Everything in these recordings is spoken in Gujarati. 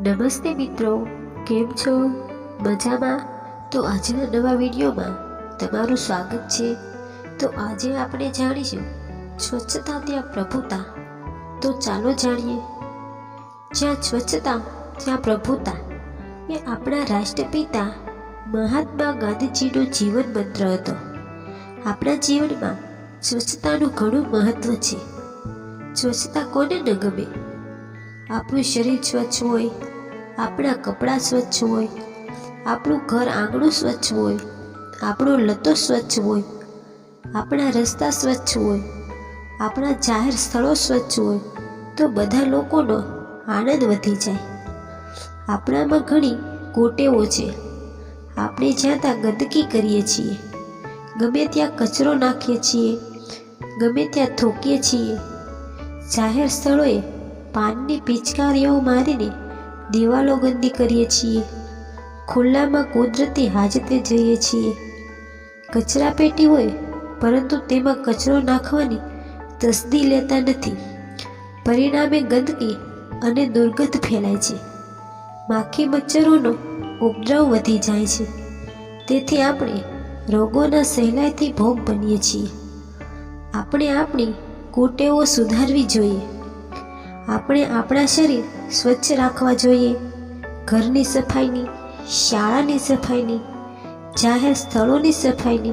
નમસ્તે મિત્રો, કેમ છો? મજામાં? તો આજના નવા વિડીયોમાં તમારું સ્વાગત છે. તો આજે આપણે જાણીશું સ્વચ્છતા ત્યાં પ્રભુતા. તો ચાલો જાણીએ. જ્યાં સ્વચ્છતા, ત્યાં પ્રભુતા એ આપણા રાષ્ટ્રપિતા મહાત્મા ગાંધીજીનો જીવન મંત્ર હતો. આપણા જીવનમાં સ્વચ્છતાનું ઘણું મહત્વ છે. સ્વચ્છતા કોને ન ગમે? આપણું શરીર સ્વચ્છ હોય, આપણા કપડાં સ્વચ્છ હોય, આપણું ઘર આંગણું સ્વચ્છ હોય, આપણો લતો સ્વચ્છ હોય, આપણા રસ્તા સ્વચ્છ હોય, આપણા જાહેર સ્થળો સ્વચ્છ હોય, તો બધા લોકોનો આનંદ વધી જાય. આપણામાં ઘણી કોટેવો છે. આપણે જ્યાં ત્યાં ગંદકી કરીએ છીએ, ગમે ત્યાં કચરો નાખીએ છીએ, ગમે ત્યાં થૂકીએ છીએ, જાહેર સ્થળોએ પાનની પિચકારીઓ મારીને દિવાલો ગંદી કરીએ છીએ. ખુલ્લામાં કુદરતી હાજતે જઈએ છીએ. કચરા પેટી હોય, પરંતુ તેમાં કચરો નાખવાની તસદી લેતા નથી. પરિણામે ગંદકી અને દુર્ગંધ ફેલાય છે. માખી મચ્છરોનો ઉપદ્રવ વધી જાય છે. તેથી આપણે રોગોના સહેલાઈથી ભોગ બનીએ છીએ. આપણે આપણી કુટેવો સુધારવી જોઈએ. આપણે આપણા શરીર સ્વચ્છ રાખવા જોઈએ. ઘરની સફાઈની, શાળાની સફાઈની, જાહેર સ્થળોની સફાઈની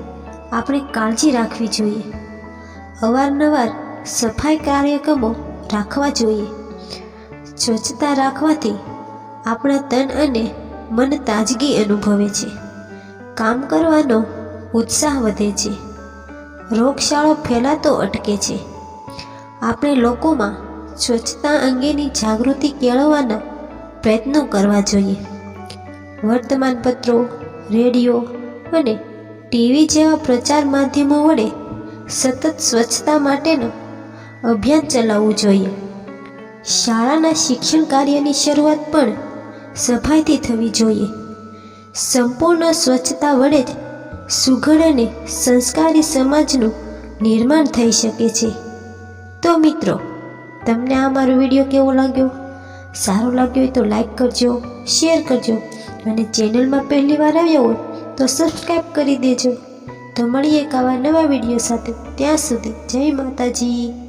આપણે કાળજી રાખવી જોઈએ. અવારનવાર સફાઈ કાર્યક્રમો રાખવા જોઈએ. સ્વચ્છતા રાખવાથી આપણા તન અને મન તાજગી અનુભવે છે. કામ કરવાનો ઉત્સાહ વધે છે. રોગશાળો ફેલાતો અટકે છે. આપણે લોકોમાં સ્વચ્છતા અંગેની જાગૃતિ કેળવવાના પ્રયત્નો કરવા જોઈએ. વર્તમાનપત્રો, રેડિયો અને ટીવી જેવા પ્રચાર માધ્યમો વડે સતત સ્વચ્છતા માટેનું અભિયાન ચલાવવું જોઈએ. શાળાના શિક્ષણ કાર્યની શરૂઆત પણ સફાઈથી થવી જોઈએ. સંપૂર્ણ સ્વચ્છતા વડે જ સુઘડ અને સંસ્કારી સમાજનું નિર્માણ થઈ શકે છે. તો મિત્રો તમને આ મારો વીડિયો કેવો લાગ્યો? સારો લાગ્યો હોય તો લાઈક કરજો શેર કરજો. અને ચેનલમાં પહેલી વાર આવ્યો હોય તો સબસ્ક્રાઈબ કરી દેજો. તો મળીએ એક આવા નવા વીડિયો સાથે. ત્યાં સુધી જય માતાજી.